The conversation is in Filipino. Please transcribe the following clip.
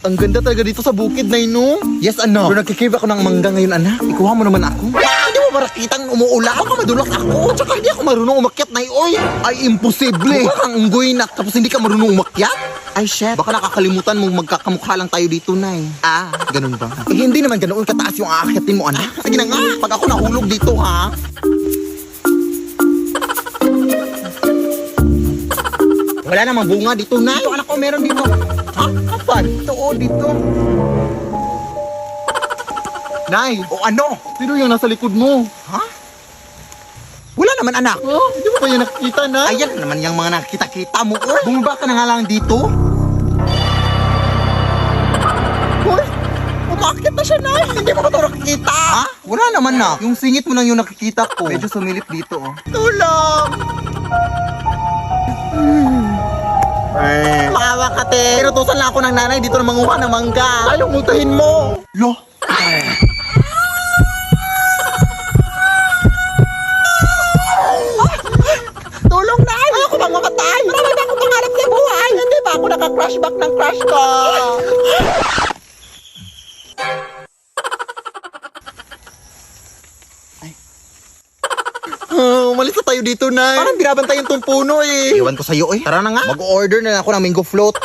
Ang ganda talaga dito sa bukid na no? Yes, anak. Pero nagkikiba ako ng mangga ngayon, anak. Ikuha mo naman ako. Ah, di mo ba nakitang umuulan? Baka madulak ako. Tsaka hindi ako marunong umakyat na oy. Ay, imposible. Mukha kang unggoy na tapos hindi ka marunong umakyat? Ay, shit. Baka nakakalimutan mong magkakamukha lang tayo dito, Nay. Ah, ganun ba? Eh, hindi naman ganoon kataas yung aakyatin mo, anak. Sige na nga. Pag ako nahulog dito, ha? Wala namang bunga dito, Nay. Ito, anak ko, meron dito. Oh, dito. Nay! O ano? Sino yung nasa likod mo? Ha? Wala naman, anak. Oh, hindi mo ba yan nakikita, Nay? Ayan naman yung mga nakita-kita mo, oh. Bumaba ka na nga lang dito. Hoy! Umakit na siya, Nay! Hindi mo ko ito nakikita! Ha? Wala naman na. Yung singit mo lang yung nakikita ko. Medyo sumilip dito, oh. Tulong! Maawa ka, te. Inutusan lang ako ng nanay dito na manguha ng mangga. Ayaw mutahin mo. Lo. Tulong na! Ayoko bang mamatay! Marami na akong pangarap sa buhay! Hindi ba ako naka-crash back ng crush ko? Umalis na tayo dito, Nay. Parang binabantayan tong puno eh. Iwan ko sa'yo eh. Tara na nga. Mag-order na ako ng mango float.